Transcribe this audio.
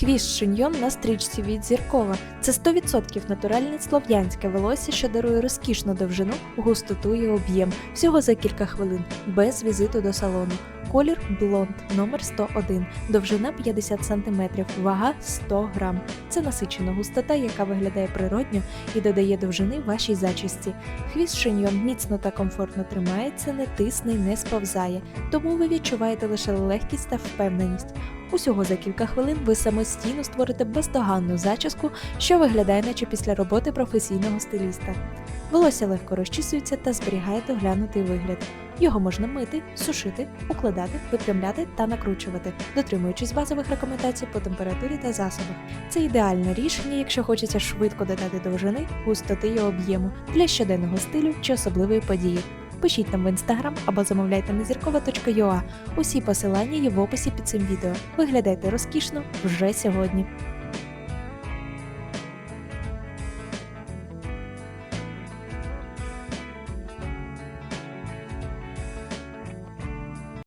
Хвіст шиньйон на стрічці від зіркова. Це 100% натуральне слов'янське волосся, що дарує розкішну довжину, густоту і об'єм. Всього за кілька хвилин, без візиту до салону. Колір блонд номер 101, довжина 50 см, вага 100 грам. Це насичена густота, яка виглядає природньо і додає довжини вашій зачісті. Хвіст шиньйон міцно та комфортно тримається, не тисне й не сповзає, тому ви відчуваєте лише легкість та впевненість. Усього за кілька хвилин ви самостійно створите бездоганну зачіску, що виглядає наче після роботи професійного стиліста. Волосся легко розчісується та зберігає доглянутий вигляд. Його можна мити, сушити, укладати, випрямляти та накручувати, дотримуючись базових рекомендацій по температурі та засобах. Це ідеальне рішення, якщо хочеться швидко додати довжини, густоти і об'єму для щоденного стилю чи особливої події. Пишіть нам в інстаграм або замовляйте на зіркова.ua. Усі посилання є в описі під цим відео. Виглядайте розкішно вже сьогодні.